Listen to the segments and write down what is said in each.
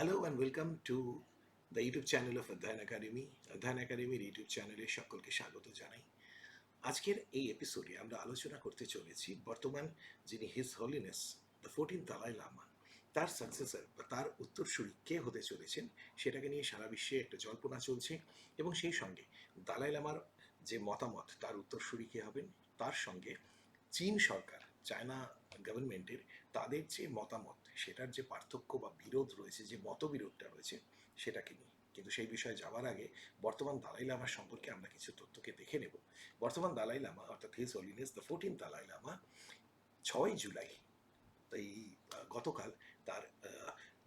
Hello and welcome to the YouTube channel of Adhyayan academy Adhyayan একাডেমির YouTube চ্যানেলে সকলকে স্বাগত জানাই। আজকের এই এপিসোডে আমরা আলোচনা করতে চলেছি বর্তমান যিনি his holiness the fourteen Dalai Lama তার সাকসেসর বা তার উত্তরসূরি কে হতে চলেছেন সেটাকে নিয়ে সারা বিশ্বে একটা জল্পনা চলছে এবং সেই সঙ্গে দালাই লামার যে মতামত, তার উত্তরসূরি কে হবেন, তার সঙ্গে চীন সরকার চায়না গভর্নমেন্টের তাদের যে মতামত সেটার যে পার্থক্য বা বিরোধ রয়েছে, যে মতবিরোধটা রয়েছে, সেটাকে নিয়ে। কিন্তু সেই বিষয়ে যাওয়ার আগে বর্তমান দালাই লামা সম্পর্কে আমরা কিছু তথ্যকে দেখে নেব। বর্তমান দালাই লামা, অর্থাৎ his holiness the fourteen Dalai Lama ছয় জুলাই এই গতকাল তার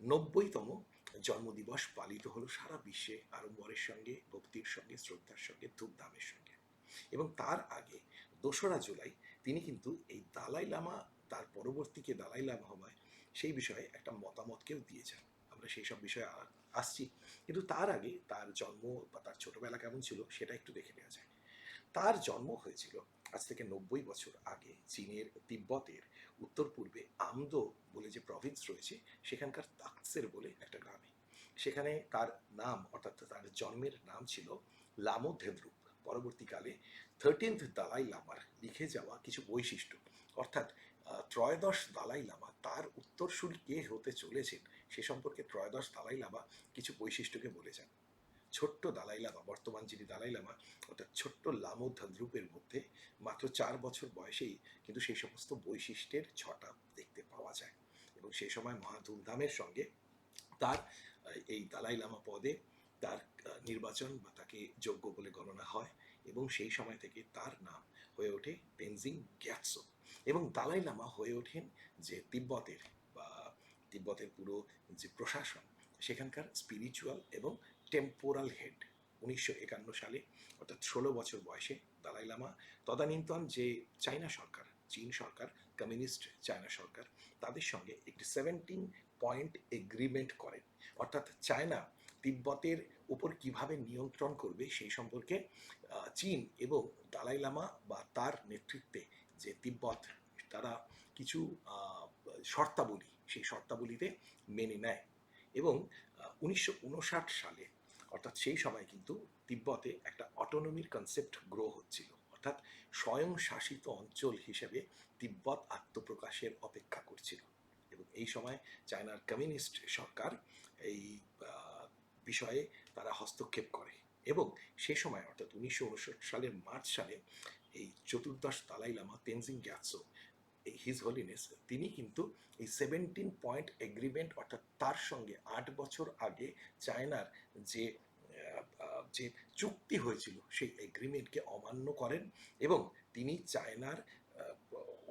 নব্বইতম জন্মদিবস পালিত হলো সারা বিশ্বে আড়ম্বরের সঙ্গে, ভক্তির সঙ্গে, শ্রদ্ধার সঙ্গে, ধূমধামের সঙ্গে। এবং তার আগে দোসরা জুলাই তিনি কিন্তু এই দালাই লামা, তার পরবর্তীকে দালাই লামা হওয়ায় সেই বিষয়ে একটা মতামতকেও দিয়েছেন। আমরা সেই সব বিষয়ে আসছি। কিন্তু তার আগে তার জন্ম বা তার ছোটবেলা কেমন ছিল সেটা একটু দেখে নেওয়া যায়। তার জন্ম হয়েছিল আজ থেকে নব্বই বছর আগে চীনের তিব্বতের উত্তর পূর্বে আমদো বলে যে প্রভিন্স রয়েছে, সেখানকার তাকসের বলে একটা গ্রামে। সেখানে তার নাম অর্থাৎ তার জন্মের নাম ছিল লামো ধেদ্রুপ। পরবর্তীকালে থার্টিন্থ দালাই লামার লিখে যাওয়া কিছু বৈশিষ্ট্য, অর্থাৎ ত্রয়োদশ দালাই লামা, তার উত্তরসূরি কে হতে চলেছেন সে সম্পর্কে ত্রয়োদশ দালাই লামা কিছু বৈশিষ্ট্যকে বলে যান ছোট্ট দালাই লামা, বর্তমান যিনি দালাই লামা, অর্থাৎ ছোট্ট লামো ধদ্রুপের মধ্যে মাত্র চার বছর বয়সেই কিন্তু সেই সমস্ত বৈশিষ্ট্যের ছটা দেখতে পাওয়া যায়। এবং সেই সময় মহা ধুমধামের সঙ্গে তার এই দালাই লামা পদে তার নির্বাচন বা তাকে যোগ্য বলে গণনা হয় এবং সেই সময় থেকে তার নাম হয়ে ওঠে তেনজিং গ্যাটসো এবং দালাই লামা হয়ে ওঠেন যে তিব্বতের বা তিব্বতের পুরো যে প্রশাসন, সেখানকার স্পিরিচুয়াল এবং টেম্পোরাল হেড উনিশশো একান্ন সালে, অর্থাৎ ষোলো বছর বয়সে দালাই লামা, তদানীন্তন যে চায়না সরকার, চীন সরকার কমিউনিস্ট চায়না সরকার, তাদের সঙ্গে একটি সেভেন্টিন পয়েন্ট এগ্রিমেন্ট করেন। অর্থাৎ চায়না তিব্বতের উপর কীভাবে নিয়ন্ত্রণ করবে সেই সম্পর্কে চীন এবং দালাই লামা বা তার নেতৃত্বে যে তিব্বত, তারা কিছু শর্তাবলী, সেই শর্তাবলীতে মেনে নেয়। এবং উনিশশো উনষাট সালে, অর্থাৎ সেই সময় কিন্তু তিব্বতে একটা অটোনমির কনসেপ্ট গ্রো হচ্ছিল। অর্থাৎ স্বয়ংশাসিত অঞ্চল হিসেবে তিব্বত আত্মপ্রকাশের অপেক্ষা করছিল। এবং এই সময় চায়নার কমিউনিস্ট সরকার এই বিষয়ে তারা হস্তক্ষেপ করে। এবং সে সময়, অর্থাৎ উনিশশো সালের মার্চ সালে এই চতুর্দশ দালাই লামা তেনজিং গ্যাৎসো, এই হিজ হলিনেস তিনি কিন্তু এই সেভেন্টিন পয়েন্ট এগ্রিমেন্ট অর্থাৎ তার সঙ্গে আট বছর আগে চায়নার যে যে চুক্তি হয়েছিল, সেই এগ্রিমেন্টকে অমান্য করেন এবং তিনি চায়নার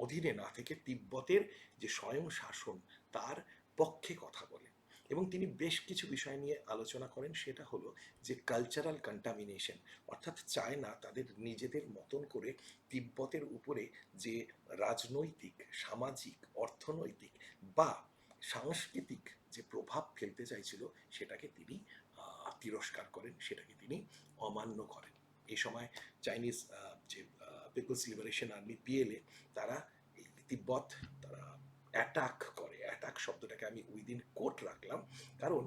অধীনে না থেকে তিব্বতের যে স্বয়ং শাসন তার পক্ষে কথা বলেন। এবং তিনি বেশ কিছু বিষয় নিয়ে আলোচনা করেন। সেটা হলো যে কালচারাল কন্টামিনেশন অর্থাৎ চায়না তাদের নিজেদের মতন করে তিব্বতের উপরে যে রাজনৈতিক, সামাজিক, অর্থনৈতিক বা সাংস্কৃতিক যে প্রভাব ফেলতে চাইছিল, সেটাকে তিনি তিরস্কার করেন, সেটাকে তিনি অমান্য করেন। এই সময় চাইনিজ যে পিপলস লিবারেশন আর্মি পিএলএ তারা তিব্বত, তারা অ্যাটাক করে অ্যাটাক শব্দটাকে আমি উইদিন কোট রাখলাম। কারণ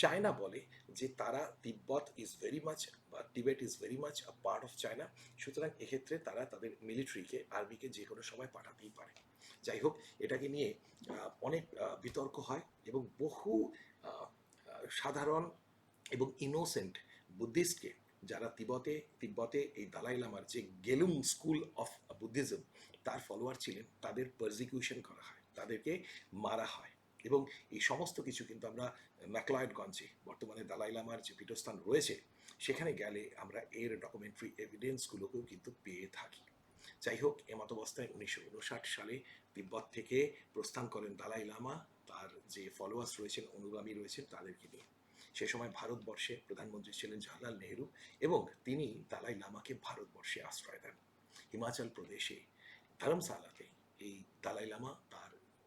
চায়না বলে যে তারা তিব্বত ইজ ভেরি মাচ বা Tibet is very much a part of China, সুতরাং এক্ষেত্রে তারা তাদের মিলিটারিকে আর্মিকে যে কোনো সময় পাঠাতেই পারে। যাই হোক, এটাকে নিয়ে অনেক বিতর্ক হয় এবং বহু সাধারণ এবং ইনোসেন্ট বুদ্ধিস্টকে যারা তিব্বতে তিব্বতে এই দালাই লামার যে গেলুং স্কুল অফ বুদ্ধিজম তার ফলোয়ার ছিলেন, তাদের পারজিকিউশন করা হয়। তাদেরকে মারা হয়। এবং এই সমস্ত কিছু কিন্তু আমরা ম্যাকলয়েডগঞ্জে বর্তমানে দালাই লামার যে পীঠস্থান রয়েছে, সেখানে গেলে আমরা এর ডকুমেন্টারি এভিডেন্সগুলোকেও কিন্তু পেয়ে থাকি। যাই হোক এমতাবস্থায় উনিশশো উনষাট সালে তিব্বত থেকে প্রস্থান করেন দালাই লামা। তার যে ফলোয়ার্স রয়েছেন, অনুগামী রয়েছেন তাদেরকে নিয়ে। সে সময় ভারতবর্ষে প্রধানমন্ত্রী ছিলেন জওয়াহরলাল নেহরু এবং তিনি দালাই লামাকে ভারতবর্ষে আশ্রয় দেন। হিমাচল প্রদেশে ধর্মশালাতে এই দালাই লামা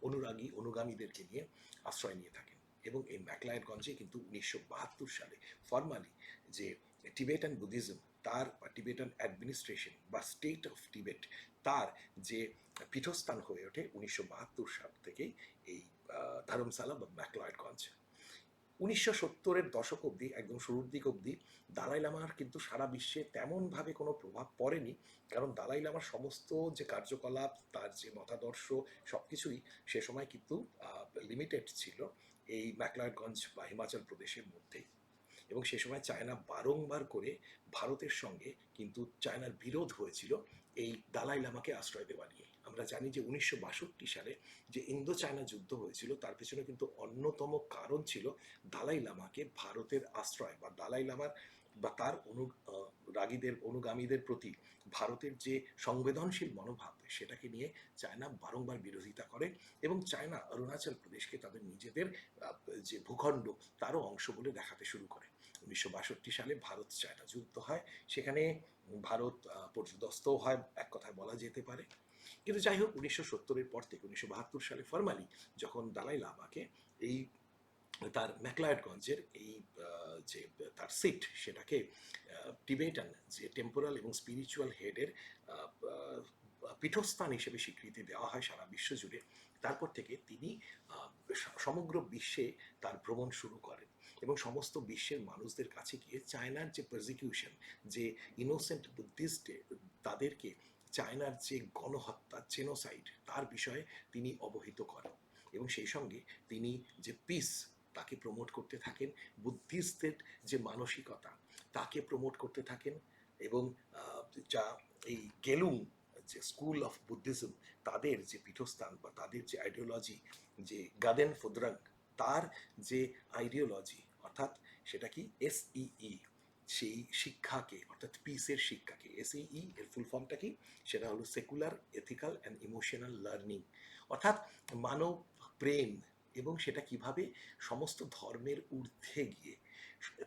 অনুরাগী, অনুগামীদেরকে নিয়ে আশ্রয় নিয়ে থাকেন এবং এই ম্যাকলায়নগঞ্জে কিন্তু উনিশশো বাহাত্তর সালে ফর্মালি যে টিবেটান বুদ্ধিজম তার বা টিবেটান অ্যাডমিনিস্ট্রেশন বা স্টেট অফ টিবেট তার যে পীঠস্থান হয়ে ওঠে উনিশশো বাহাত্তর সাল থেকেই এই ধরমশালা ধর্মশালা বা ম্যাকলয়েডগঞ্জ উনিশশো সত্তরের দশক অবধি, একদম শুরুর দিক অবধি, দালাই লামার কিন্তু সারা বিশ্বে তেমনভাবে কোনো প্রভাব পড়েনি। কারণ দালাই লামার সমস্ত যে কার্যকলাপ, তার যে মতাদর্শ সব কিছুই সে সময় কিন্তু লিমিটেড ছিল এই ম্যাকলারগঞ্জ বা হিমাচল প্রদেশের মধ্যেই। এবং সে সময় চায়না বারংবার করে ভারতের সঙ্গে কিন্তু চায়নার বিরোধ হয়েছিল এই দালাই লামাকে আশ্রয় দেওয়া নিয়ে। আমরা জানি যে উনিশশো বাষট্টি সালে যে ইন্দো চায়না যুদ্ধ হয়েছিল, তার পেছনে কিন্তু অন্যতম কারণ ছিল দালাই লামাকে ভারতের আশ্রয় বা দালাই লামার বা তার অনু রাগীদের, অনুগামীদের প্রতি ভারতের যে সংবেদনশীল মনোভাব, সেটাকে নিয়ে চায়না বারংবার বিরোধিতা করে এবং চায়না অরুণাচল প্রদেশকে তাদের নিজেদের যে ভূখণ্ড, তারও অংশ বলে দেখাতে শুরু করে। উনিশশো বাষট্টি সালে ভারত চায়না যুদ্ধ হয়, সেখানে ভারত পর্যদস্তও হয়, এক কথায় বলা যেতে পারে। কিন্তু যাই হোক উনিশশো সত্তরের পর থেকে, উনিশশো বাহাত্তর সালে ফরমালি যখন দালাই লামাকে এই তার ম্যাকলায়ডগঞ্জের এই যে তার সিট সেটাকে টিবেটান যে টেম্পোরাল এবং স্পিরিচুয়াল হেডের পীঠস্থান হিসেবে স্বীকৃতি দেওয়া হয় সারা বিশ্ব জুড়ে। তারপর থেকে তিনি সমগ্র বিশ্বে তার ভ্রমণ শুরু করেন এবং সমস্ত বিশ্বের মানুষদের কাছে গিয়ে চায়নার যে প্রজিকিউশন যে ইনোসেন্ট বুদ্ধিস্ট তাদেরকে চায়নার যে গণহত্যা জেনোসাইড তার বিষয়ে তিনি অবহিত করেন। এবং সেই সঙ্গে তিনি যে পিস তাকে প্রমোট করতে থাকেন। বুদ্ধিস্টদের যে মানসিকতা, তাকে প্রমোট করতে থাকেন। এবং যা এই গেলুং যে স্কুল অফ বুদ্ধিজম তাদের যে পীঠস্থান বা তাদের যে আইডিওলজি যে গাদেন ফুদ্রাং তার যে আইডিওলজি অর্থাৎ সেটা কি? এসইই সেই শিক্ষাকে, অর্থাৎ পিসের শিক্ষাকে এসইই এর ফুল ফর্মটা কি? সেটা হলো secular ethical and emotional learning অর্থাৎ মানব প্রেম এবং সেটা কীভাবে সমস্ত ধর্মের ঊর্ধ্বে গিয়ে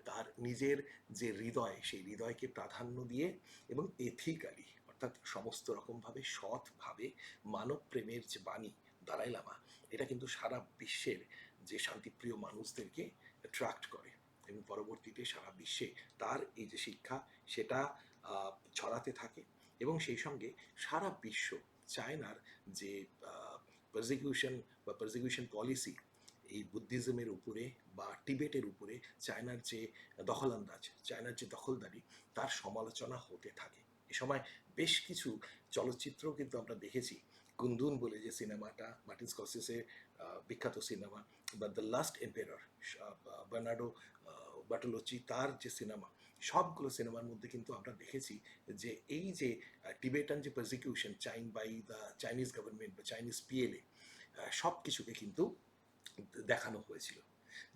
তার নিজের যে হৃদয়, সেই হৃদয়কে প্রাধান্য দিয়ে এবং এথিক্যালি অর্থাৎ সমস্ত রকমভাবে সৎভাবে মানব প্রেমের যে বাণী, দালাই লামা, এটা কিন্তু সারা বিশ্বের যে শান্তিপ্রিয় মানুষদেরকে অ্যাট্রাক্ট করে। এবং পরবর্তীতে সারা বিশ্বে তার এই যে শিক্ষা, সেটা ছড়াতে থাকে এবং সেই সঙ্গে সারা বিশ্ব চায়নার যে পারজিকিউশন বা পারজিকিউশন পলিসি এই বুদ্ধিজমের উপরে বা টিবেটের উপরে চায়নার যে দখলন্দাজ চায়নার যে দখলদারি, তার সমালোচনা হতে থাকে। এ সময় বেশ কিছু চলচ্চিত্র কিন্তু আমরা দেখেছি। কুন্দুন বলে যে সিনেমাটা, মার্টিন স্কসেসের বিখ্যাত সিনেমা, বা the last emperor Bernardo Bertolucci, তার যে সিনেমা, সবগুলো সিনেমার মধ্যে কিন্তু আমরা দেখেছি যে এই যে টিবেটান যে প্রসিকিউশন চাইন বাই দ্য চাইনিজ গভর্নমেন্ট বা চাইনিজ পিএলএ সব কিছুকে কিন্তু দেখানো হয়েছিল।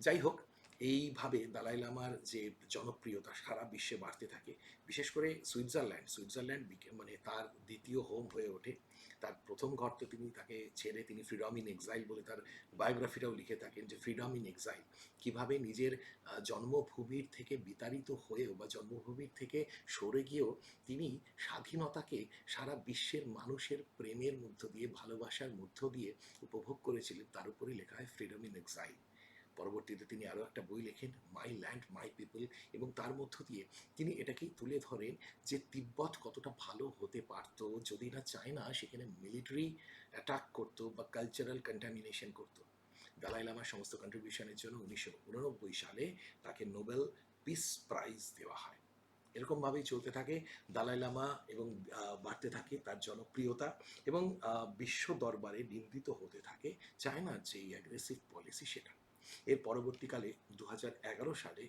যাই হোক এইভাবে দালাই লামার যে জনপ্রিয়তা সারা বিশ্বে বাড়তে থাকে। বিশেষ করে সুইজারল্যান্ড। সুইজারল্যান্ড মানে তার দ্বিতীয় হোম হয়ে ওঠে। তার প্রথম ঘর তো তিনি তাকে ছেড়ে তিনি ফ্রিডম ইন এক্সাইল বলে তার বায়োগ্রাফিটাও লিখে থাকেন যে ফ্রিডম ইন এক্সাইল কীভাবে নিজের জন্মভূমির থেকে বিতাড়িত হয়েও বা জন্মভূমির থেকে সরে গিয়েও তিনি স্বাধীনতাকে সারা বিশ্বের মানুষের প্রেমের মধ্য দিয়ে, ভালোবাসার মধ্য দিয়ে উপভোগ করেছিলেন। তার উপরে লেখা হয় ফ্রিডম ইন এক্সাইল পরবর্তীতে তিনি আরও একটা বই লেখেন মাই ল্যান্ড মাই পিপল এবং তার মধ্য দিয়ে তিনি এটাকেই তুলে ধরেন যে তিব্বত কতটা ভালো হতে পারতো যদি না চায়না সেখানে মিলিটারি অ্যাটাক করতো বা কালচারাল কন্টামিনেশন করতো। দালাই লামার সমস্ত কন্ট্রিবিউশনের জন্য উনিশশো উননব্বই সালে তাকে নোবেল পিস প্রাইজ দেওয়া হয়। এরকমভাবেই চলতে থাকে, দালাই লামা এবং বাড়তে থাকে তার জনপ্রিয়তা এবং বিশ্ব দরবারে নিন্দিত হতে থাকে চায়নার যে অ্যাগ্রেসিভ পলিসি সেটা। এর পরবর্তীকালে দু সালে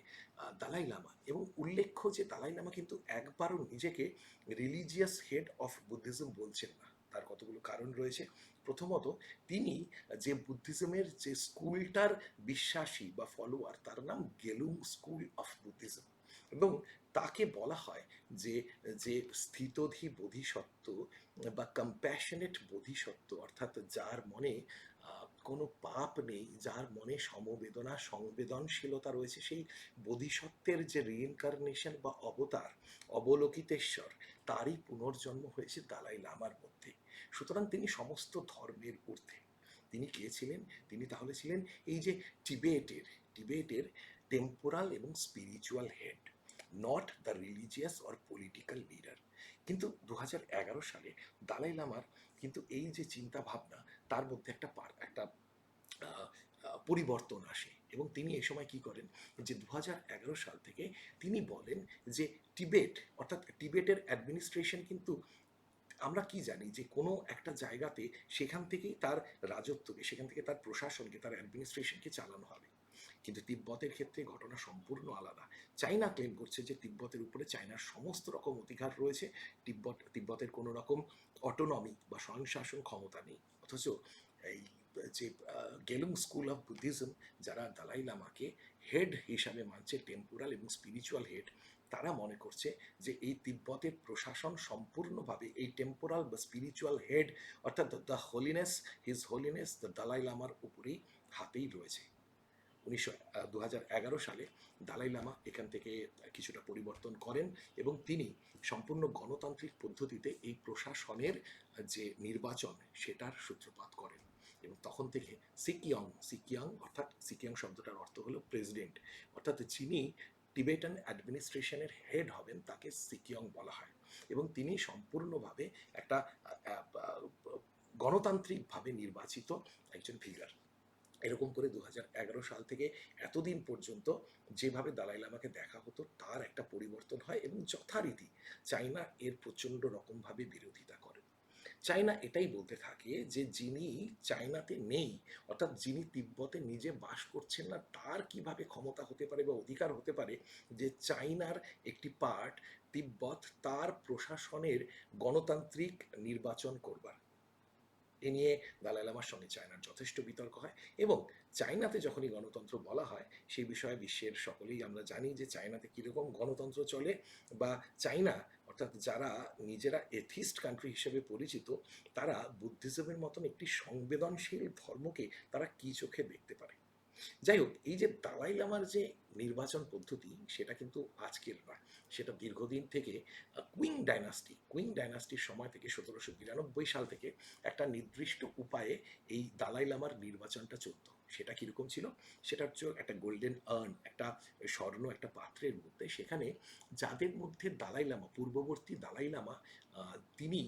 দালাই লামা এবং উল্লেখ্য যে দালাই লামা কিন্তু একবারও নিজেকে রিলিজিয়াস হেড অফ বুদ্ধিজম বলছেন না। তার কতগুলো কারণ রয়েছে। প্রথমত, তিনি যে বুদ্ধিজমের যে স্কুলটার বিশ্বাসী বা ফলোয়ার তার নাম গেলুং স্কুল অফ বুদ্ধিজম এবং তাকে বলা হয় যে যে স্থিতধি বোধিসত্ত্ব বা কম্প্যাশনেট বোধিসত্ত্ব অর্থাৎ যার মনে কোনো পাপ নেই, যার মনে সমবেদনা, সংবেদনশীলতা রয়েছে, সেই বোধিসত্ত্বের যে রিইনকারনেশন বা অবতার, অবলোকিতেশ্বর, তারই পুনর্জন্ম হয়েছে দালাই লামার মধ্যে। সুতরাং তিনি সমস্ত ধর্মের ঊর্ধ্বে। তিনি কে ছিলেন? তিনি তাহলে ছিলেন এই যে টিবেটের টিবেটের টেম্পোরাল এবং spiritual head not the religious or political leader কিন্তু দু হাজার এগারো সালে দালাই লামার কিন্তু এই যে চিন্তা ভাবনা তার মধ্যে একটা একটা পরিবর্তন আসে। এবং তিনি এই সময় কি করেন যে দু সাল থেকে তিনি বলেন যে, টিবেট, অর্থাৎ টিবেটের অ্যাডমিনিস্ট্রেশন কিন্তু আমরা কি জানি যে, কোনো একটা জায়গাতে সেখান থেকেই তার রাজত্বকে, সেখান থেকে তার প্রশাসনকে, তার অ্যাডমিনিস্ট্রেশনকে চালানো হবে। কিন্তু তিব্বতের ক্ষেত্রে ঘটনা সম্পূর্ণ আলাদা। চাইনা ক্লেম করছে যে, তিব্বতের উপরে চায়নার সমস্ত রকম অধিকার রয়েছে। তিব্বত, তিব্বতের কোনো রকম অটোনমি বা স্বয়ংশাসন ক্ষমতা নেই। অথচ এই, যে গেলুং স্কুল অফ বুদ্ধিজম যারা দালাই লামাকে হেড হিসাবে মানছে টেম্পোরাল এবং স্পিরিচুয়াল হেড তারা মনে করছে যে এই তিব্বতের প্রশাসন সম্পূর্ণভাবে এই টেম্পোরাল বা স্পিরিচুয়াল হেড অর্থাৎ the holiness his holiness the Dalai লামার উপরেই হাতেই রয়েছে। উনিশশো সালে দালাই লামা এখান থেকে কিছুটা পরিবর্তন করেন এবং তিনি সম্পূর্ণ গণতান্ত্রিক পদ্ধতিতে এই প্রশাসনের যে নির্বাচন, সেটার সূত্রপাত করেন। এবং তখন থেকে সিকিয়ং সিকিয়ং অর্থাৎ সিকিয়ং শব্দটার অর্থ হলো প্রেসিডেন্ট। অর্থাৎ যিনি টিবেটান অ্যাডমিনিস্ট্রেশনের হেড হবেন, তাকে সিকিয়ং বলা হয়। এবং তিনি সম্পূর্ণভাবে একটা গণতান্ত্রিকভাবে নির্বাচিত একজন ফিগার। এরকম করে দু সাল থেকে এতদিন পর্যন্ত যেভাবে দালাই লামাকে দেখা হতো, তার একটা পরিবর্তন হয় এবং যথারীতি চাইনা এর প্রচণ্ড রকমভাবে বিরোধিতা করে। চাইনা এটাই বলতে থাকে যে, যিনি চায়নাতে নেই, অর্থাৎ যিনি তিব্বতে নিজে বাস করছেন না, তার কীভাবে ক্ষমতা হতে পারে বা অধিকার হতে পারে যে, চাইনার একটি পার্ট তিব্বত তার প্রশাসনের গণতান্ত্রিক নির্বাচন করবার। এ নিয়ে দালাই লামার সঙ্গে চায়নার যথেষ্ট বিতর্ক হয় এবং চায়নাতে যখনই গণতন্ত্র বলা হয় সেই বিষয়ে বিশ্বের সকলেই আমরা জানি যে চায়নাতে কীরকম গণতন্ত্র চলে বা চায়না, অর্থাৎ যারা নিজেরা এথিস্ট কান্ট্রি হিসেবে পরিচিত, তারা বুদ্ধিজমের মতন একটি সংবেদনশীল ধর্মকে তারা কী চোখে দেখতে পারে? যাই হোক এই যে দালাই লামার যে নির্বাচন পদ্ধতি, সেটা কিন্তু আজকের নয় সেটা দীর্ঘদিন থেকে কুইং ডাইনাস্টি, কুইং ডাইনাস্টির সময় থেকে সতেরোশো বিরানব্বই সাল থেকে একটা নির্দিষ্ট উপায়ে এই দালাই লামার নির্বাচনটা চলত। সেটা কীরকম ছিল? সেটা হচ্ছে একটা গোল্ডেন আর্ন, একটা স্বর্ণ, একটা পাত্রের মধ্যে। সেখানে যাদের মধ্যে দালাই লামা পূর্ববর্তী দালাই লামা তিনি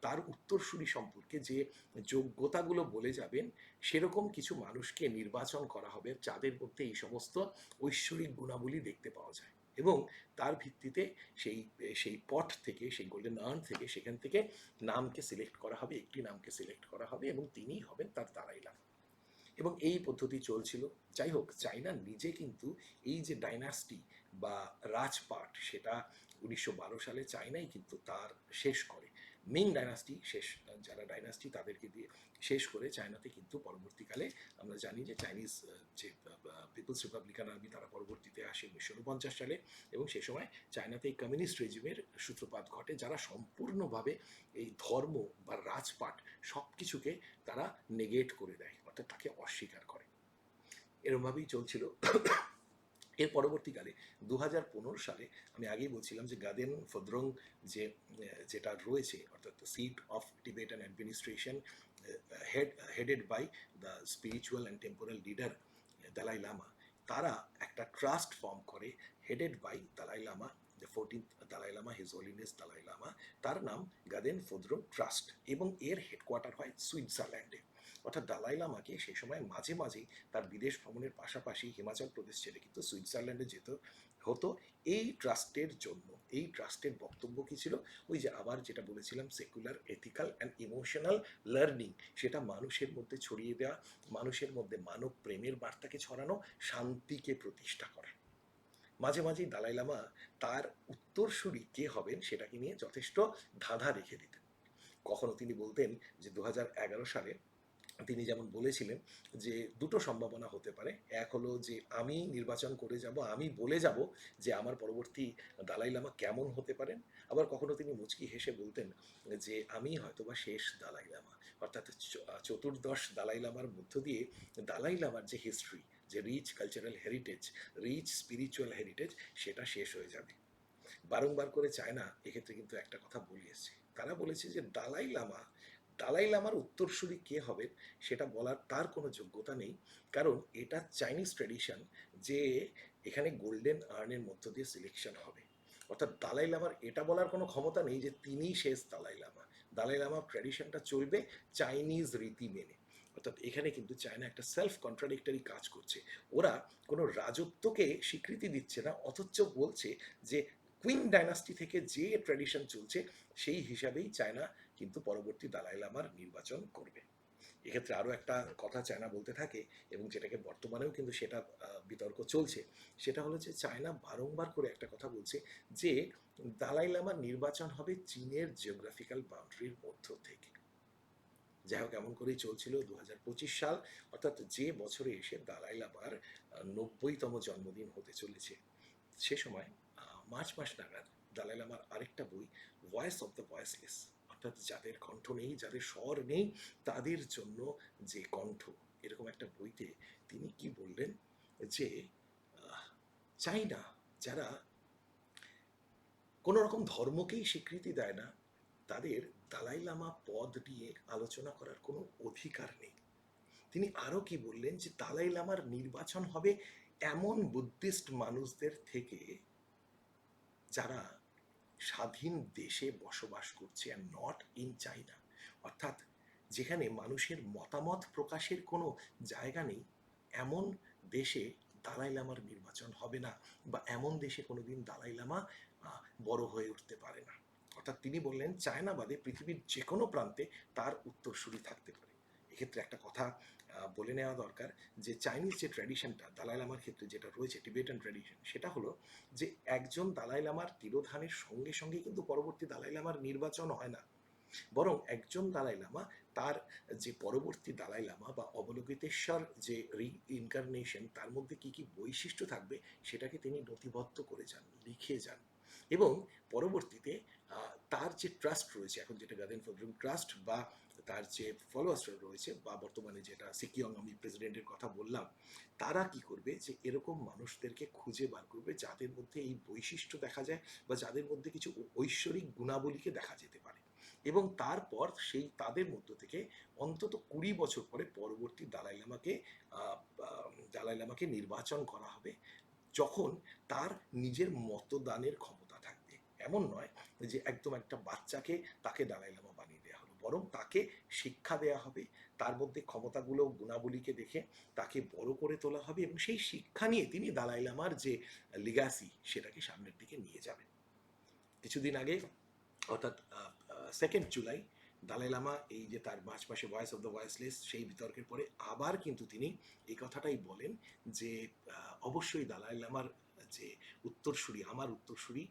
তার উত্তরসূরি সম্পর্কে যে যোগ্যতাগুলো বলে যাবেন, সেরকম কিছু মানুষকে নির্বাচন করা হবে, যাদের মধ্যে এই সমস্ত ঐশ্বরিক গুণাবলী দেখতে পাওয়া যায়। এবং তার ভিত্তিতে সেই সেই পট থেকে, সেই গোল্ডেন আর্ন থেকে, সেখান থেকে নামকে সিলেক্ট করা হবে, একটি নামকে সিলেক্ট করা হবে এবং তিনিই হবেন তার দালাই লামা এবং এই পদ্ধতি চলছিল। যাই হোক চাইনা নিজে কিন্তু এই যে ডাইনাস্টি বা রাজপাট, সেটা উনিশশো বারো সালে চাইনাই কিন্তু তার শেষ করে। মিং ডাইনাস্টি শেষ, যারা ডাইনাস্টি তাদেরকে দিয়ে শেষ করে চায়নাতে কিন্তু পরবর্তীকালে আমরা জানি যে চাইনিজ যে পিপলস রিপাবলিকান আর্মি তারা পরবর্তীতে আসে উনিশশো উনপঞ্চাশ সালে এবং সে সময় চায়নাতে এই কমিউনিস্ট রেজিমের সূত্রপাত ঘটে যারা সম্পূর্ণভাবে এই ধর্ম বা রাজপাট সব কিছুকে তারা নেগেট করে দেয়, অর্থাৎ তাকে অস্বীকার করে। এরমভাবেই চলছিল। এর পরবর্তীকালে দু হাজার পনেরো সালে আমি আগেই বলছিলাম যে গাদেন ফদ্রং যে, যেটা রয়েছে, অর্থাৎ seat of Tibetan administration head headed by the spiritual and temporal leader Dalai Lama তারা একটা ট্রাস্ট ফর্ম করে headed by Dalai Lama the fourteenth Dalai Lama his holiness Dalai Lama তার নাম গাদেন ফদ্রং ট্রাস্ট এবং এর হেডকোয়ার্টার হয় সুইজারল্যান্ডে অর্থাৎ দালাই লামাকে সেই সময় মাঝে মাঝেই তার বিদেশ ভ্রমণের পাশাপাশি হিমাচল প্রদেশ ছেড়ে কিন্তু সুইজারল্যান্ডে যেতে হতো। এই ট্রাস্টের জন্য, এই ট্রাস্টের বক্তব্য কি ছিল? ওই যে আবার যেটা বলেছিলাম, secular, ethical and emotional learning. সেটা মানুষের মধ্যে ছড়িয়ে দেওয়া, মানুষের মধ্যে মানব প্রেমের বার্তাকে ছড়ানো, শান্তিকে প্রতিষ্ঠা করা। মাঝে মাঝেই দালাই লামা তার উত্তরসূরি কে হবেন সেটাকে নিয়ে যথেষ্ট ধাঁধা রেখে দিতেন। কখনো তিনি বলতেন যে দু হাজার এগারো সালে তিনি যেমন বলেছিলেন যে দুটো সম্ভাবনা হতে পারে। এক হলো যে আমি নির্বাচন করে যাব, আমি বলে যাব যে আমার পরবর্তী দালাই লামা কেমন হতে পারেন আবার কখনো তিনি মুচকি হেসে বলতেন যে আমি হয়তোবা শেষ দালাই লামা, অর্থাৎ চতুর্দশ দালাই লামার মধ্য দিয়ে দালাই লামার যে হিস্ট্রি যে rich cultural heritage rich spiritual heritage সেটা শেষ হয়ে যাবে। বারংবার করে চায়না এক্ষেত্রে কিন্তু একটা কথা বলে তারা বলেছে যে দালাই লামা দালাই লামার উত্তরসূরি কে হবেন সেটা বলার তার কোনো যোগ্যতা নেই। কারণ এটা চাইনিজ ট্র্যাডিশন যে এখানে গোল্ডেন আর্নের মধ্য দিয়ে সিলেকশন হবে। অর্থাৎ দালাই লামার এটা বলার কোনো ক্ষমতা নেই যে তিনিই শেষ দালাই লামা দালাই লামার ট্র্যাডিশনটা চলবে চাইনিজ রীতি মেনে। অর্থাৎ এখানে কিন্তু চায়না একটা সেলফ কন্ট্রাডিক্টরি কাজ করছে। ওরা কোনো রাজত্বকে স্বীকৃতি দিচ্ছে না, অথচ বলছে যে কুইন ডাইনাস্টি থেকে যে ট্র্যাডিশন চলছে, সেই হিসাবেই চায়না কিন্তু পরবর্তী দালাই লামার নির্বাচন করবে। এক্ষেত্রে আরও একটা কথা চায়না বলতে থাকে এবং যেটাকে বর্তমানেও কিন্তু সেটা বিতর্ক চলছে, সেটা হলো যে চায়না বারংবার করে একটা কথা বলছে যে দালাই লামার নির্বাচন হবে চীনের জিওগ্রাফিক্যাল বাউন্ডারির মধ্য থেকে। যাই হোক, এমন করেই চলছিল দু হাজার পঁচিশ সাল, অর্থাৎ যে বছরে এসে দালাই লামার নব্বইতম জন্মদিন হতে চলেছে, সে সময় মার্চ মাস নাগাদ দালাই লামার আরেকটা বই ভয়েস অফ দ্য ভয়েসলেস অর্থাৎ যাদের কণ্ঠ নেই, যাদের স্বর নেই, তাদের জন্য যে কণ্ঠ, এরকম একটা বইতে তিনি কি বললেন? যে চাই না যারা কোনো রকম ধর্মকেই স্বীকৃতি দেয় না, তাদের দালাই লামা পদ নিয়ে আলোচনা করার কোনো অধিকার নেই। তিনি আরও কি বললেন যে, দালাই লামার নির্বাচন হবে এমন বুদ্ধিস্ট মানুষদের থেকে যারা স্বাধীন দেশে বসবাস করছে আর নট ইন চাইনা অর্থাৎ যেখানে মানুষের মতামত প্রকাশের কোনো জায়গা নেই, এমন দেশে দালাই লামার নির্বাচন হবে না বা এমন দেশে কোনোদিন দালাই লামা বড় হয়ে উঠতে পারে না। অর্থাৎ তিনি বললেন, চায়না বাদে পৃথিবীর যে কোনো প্রান্তে তার উত্তরসূরি থাকতে পারে। এক্ষেত্রে একটা কথা বলে নেওয়া দরকার যে চাইনিজ যে ট্র্যাডিশনটা দালাই লামার ক্ষেত্রে যেটা রয়েছে টিবেটান ট্র্যাডিশন সেটা হলো যে একজন দালাই লামার তিরোধানের সঙ্গে সঙ্গে কিন্তু পরবর্তী দালাই লামার নির্বাচন হয় না। বরং একজন দালাই লামা তার যে পরবর্তী দালাই লামা বা অবলোকিতেশ্বর যে রি ইনকারনেশন তার মধ্যে কি কি বৈশিষ্ট্য থাকবে, সেটাকে তিনি নথিবদ্ধ করে যান, লিখে যান। এবং পরবর্তীতে তার যে ট্রাস্ট রয়েছে, এখন যেটা গার্ডেন ফর ট্রাস্ট বা তার যে ফলোয়ার্সরা রয়েছে বা বর্তমানে যেটা সিকিয়ং আমি প্রেসিডেন্টের কথা বললাম, তারা কি করবে? যে এরকম মানুষদেরকে খুঁজে বার করবে যাদের মধ্যে এই বৈশিষ্ট্য দেখা যায় বা যাদের মধ্যে কিছু ঐশ্বরিক গুণাবলীকে দেখা যেতে পারে। এবং তারপর সেই তাদের মধ্য থেকে অন্তত কুড়ি বছর পরে পরবর্তী দালাই লামাকে দালাই লামাকে নির্বাচন করা হবে, যখন তার নিজের মতদানের ক্ষমতা এমন নয় যে একদম একটা বাচ্চাকে তাকে দালাই লামা বানিয়ে দেওয়া হলো। বরং তাকে শিক্ষা দেওয়া হবে, তার মধ্যে ক্ষমতাগুলো, গুণাবলীকে দেখে তাকে বড় করে তোলা হবে এবং সেই শিক্ষা নিয়ে তিনি দালাই লামার যে লিগাসি সেটাকে সামনের দিকে নিয়ে যাবেন। কিছুদিন আগে, অর্থাৎ সেকেন্ড জুলাই দালাই লামা এই যে তার মার্চ মাসে ভয়েস অফ দ্য ভয়েসলেস সেই বিতর্কের পরে আবার কিন্তু তিনি এই কথাটাই বলেন যে অবশ্যই দালাই লামার যে উত্তরসূরি, আমার উত্তরসূরি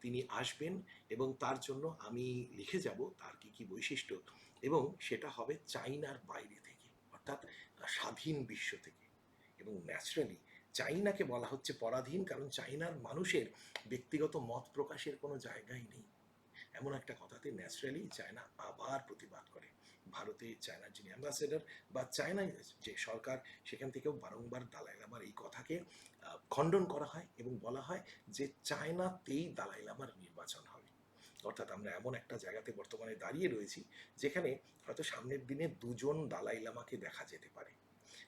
তিনি আসবেন এবং তার জন্য আমি লিখে যাব তার কি কি বৈশিষ্ট্য এবং সেটা হবে চাইনার বাইরে থেকে, অর্থাৎ স্বাধীন বিশ্ব থেকে। এবং ন্যাচারালি চাইনাকে বলা হচ্ছে পরাধীন কারণ চাইনার মানুষের ব্যক্তিগত মত প্রকাশের কোনো জায়গাই নেই। এমন একটা কথাতে ন্যাচারালি চায়না আবার প্রতিবাদ করে। ভারতে চায়নার যিনি অ্যাম্বাসেডার বা চায়নায় যে সরকার, সেখান থেকেও বারংবার দালাই লামার এই কথাকে খণ্ডন করা হয় এবং বলা হয় যে চায়নাতেই দালাই লামার নির্বাচন হবে। অর্থাৎ আমরা এমন একটা জায়গাতে বর্তমানে দাঁড়িয়ে রয়েছি, যেখানে হয়তো সামনের দিনে দুজন দালাই লামাকে দেখা যেতে পারে।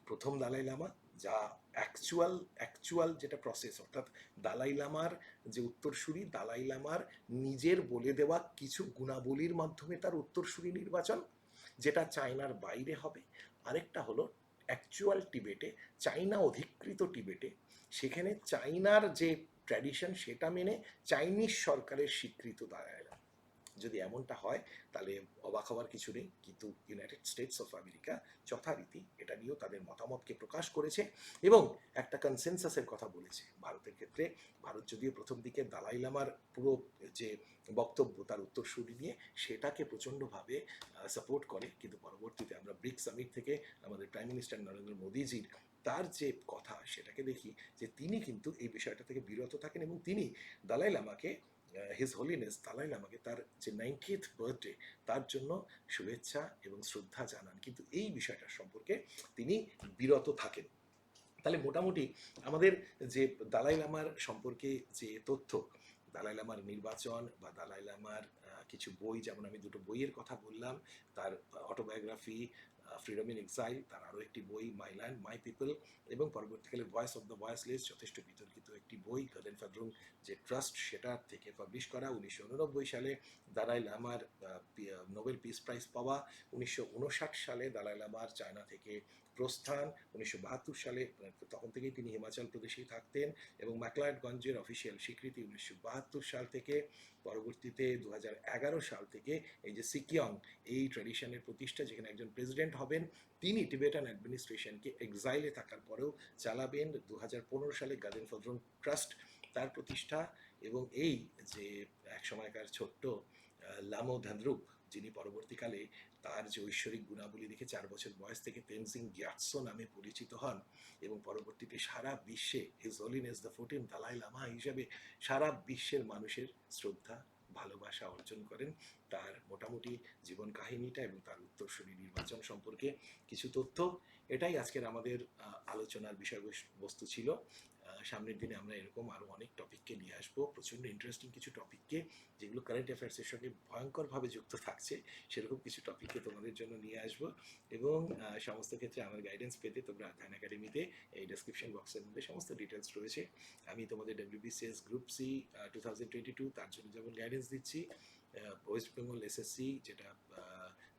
প্রথম দালাই লামা যা অ্যাকচুয়াল অ্যাকচুয়াল যেটা প্রসেস অর্থাৎ দালাই লামার যে উত্তরসূরি দালাই লামার নিজের বলে দেওয়া কিছু গুণাবলীর মাধ্যমে তার উত্তরসূরি নির্বাচন যেটা চায়নার বাইরে হবে আরেকটা হলো অ্যাকচুয়াল টিবেটে চাইনা অধিকৃত টিবেটে সেখানে চাইনার যে ট্র্যাডিশন সেটা মেনে চাইনিজ সরকারের স্বীকৃত দাঁড়ায়। যদি এমনটা হয়, তাহলে অবাক হওয়ার কিছু নেই। কিন্তু ইউনাইটেড স্টেটস অফ আমেরিকা যথারীতি এটা নিয়েও তাদের মতামতকে প্রকাশ করেছে এবং একটা কনসেনসাসের কথা বলেছে। ভারতের ক্ষেত্রে ভারত যদিও প্রথম দিকে দালাই লামার পুরো যে বক্তব্য, তার উত্তরসূরি নিয়ে সেটাকে প্রচণ্ডভাবে সাপোর্ট করে। কিন্তু পরবর্তীতে আমরা ব্রিক্স সামিট থেকে আমাদের প্রাইম মিনিস্টার নরেন্দ্র মোদীজির তার যে কথা, সেটাকে দেখি যে তিনি কিন্তু এই বিষয়টা থেকে বিরত থাকেন এবং তিনি দালাই লামাকে হিজ হোলিনেস দালাই লামাকে তার যে নাইনটিথ বার্থডে তার জন্য শুভেচ্ছা এবং শ্রদ্ধা জানান। কিন্তু এই বিষয়টার সম্পর্কে তিনি বিরত থাকেন। তাহলে মোটামুটি আমাদের যে দালাই লামার সম্পর্কে যে তথ্য, দালাই লামার নির্বাচন বা দালাই লামার কিছু বই, যেমন আমি দুটো বইয়ের কথা বললাম, তার অটোবায়োগ্রাফি ফ্রিডম ইন এক্সাইল তার আরও একটি বই মাই ল্যান্ড মাই পিপল এবং পরবর্তীকালে ভয়েস অফ দ্য ভয়েসলেস যথেষ্ট বিতর্কিত একটি বই গার্ডেন ফাদ্রুং যে ট্রাস্ট সেটা থেকে পাবলিশ করা উনিশশো উননব্বই সালে দালাই লামার নোবেল পিস প্রাইজ পাওয়া। উনিশশো উনষাট সালে দালাই লামার চায়না থেকে প্রস্থান উনিশশো বাহাত্তর সালে, তখন থেকেই তিনি হিমাচল প্রদেশেই থাকতেন এবং ম্যাকলায়ডগঞ্জের অফিসিয়াল স্বীকৃতি উনিশশো বাহাত্তর সাল থেকে, পরবর্তীতে দু সাল থেকে এই যে সিকিয়ং, এই ট্র্যাডিশনের প্রতিষ্ঠা যেখানে একজন প্রেসিডেন্ট হবেন, তিনি টিবেটান অ্যাডমিনিস্ট্রেশনকে এক্সাইলে থাকার পরেও চালাবেন। দু হাজার পনেরো সালে গার্ডেন ফদ্রন ট্রাস্ট তার প্রতিষ্ঠা এবং এই যে এক সময়কার ছোট্ট লামো ধানরূপ যিনি পরবর্তীকালে তার যে ঐশ্বরিক গুণাবলী দেখে চার বছর বয়স থেকে তেনজিং গ্যাটসো নামে পরিচিত হন এবং পরবর্তীতে সারা বিশ্বে his holiness the fourteen Dalai Lama হিসাবে সারা বিশ্বের মানুষের শ্রদ্ধা, ভালোবাসা অর্জন করেন। তার মোটামুটি জীবন কাহিনীটা এবং তার উত্তরসূরি নির্বাচন সম্পর্কে কিছু তথ্য। এটাই আজকের আমাদের আলোচনার বিষয়বস্তু ছিল। সামনের দিনে আমরা এরকম আরও অনেক টপিককে নিয়ে আসব। প্রচণ্ড ইন্টারেস্টিং কিছু টপিককে যেগুলো কারেন্ট অ্যাফেয়ার্সের সঙ্গে ভয়ঙ্করভাবে যুক্ত থাকছে, সেরকম কিছু টপিককে তোমাদের জন্য নিয়ে আসব। এবং সমস্ত ক্ষেত্রে আমার গাইডেন্স পেতে তোমরা আধান একাডেমিতে এই ডেসক্রিপশন বক্সের মধ্যে সমস্ত ডিটেলস রয়েছে। আমি তোমাদের WBCS group C two thousand twenty two তার জন্য যেমন গাইডেন্স দিচ্ছি ওয়েস্ট বেঙ্গল এসএসসি যেটা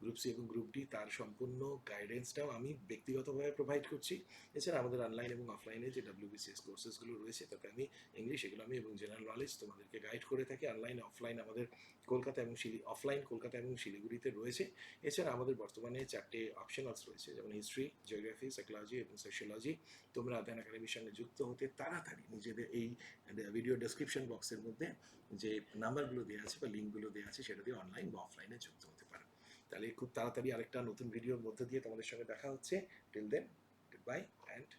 গ্রুপ সি এবং গ্রুপ ডি তার সম্পূর্ণ গাইডেন্সটাও আমি ব্যক্তিগতভাবে প্রোভাইড করছি। এছাড়া আমাদের অনলাইন এবং অফলাইনে যে ডাব্লিউবিসিএস কোর্সেসগুলো রয়েছে, তাতে আমি ইংলিশ এগুলো আমি এবং জেনারেল নলেজ তোমাদেরকে গাইড করে থাকি। অনলাইন অফলাইন আমাদের কলকাতা এবং শিলি অফলাইন কলকাতা এবং শিলিগুড়িতে রয়েছে। এছাড়া আমাদের বর্তমানে চারটে অপশনালস রয়েছে, যেমন হিস্ট্রি জিওগ্রাফি সাইকোলজি এবং সোশিয়োলজি তোমরা আদান একাডেমির সঙ্গে যুক্ত হতে তাড়াতাড়ি নিজেদের এই ভিডিও ডেসক্রিপশন বক্সের মধ্যে যে নাম্বারগুলো দেওয়া আছে বা লিঙ্কগুলো দেওয়া আছে, সেটা দিয়ে অনলাইন বা অফলাইনে যুক্ত হতে পারো। তাহলে খুব তাড়াতাড়ি আরেকটা নতুন ভিডিওর মধ্যে দিয়ে তোমাদের সঙ্গে দেখা হচ্ছে। Till then goodbye and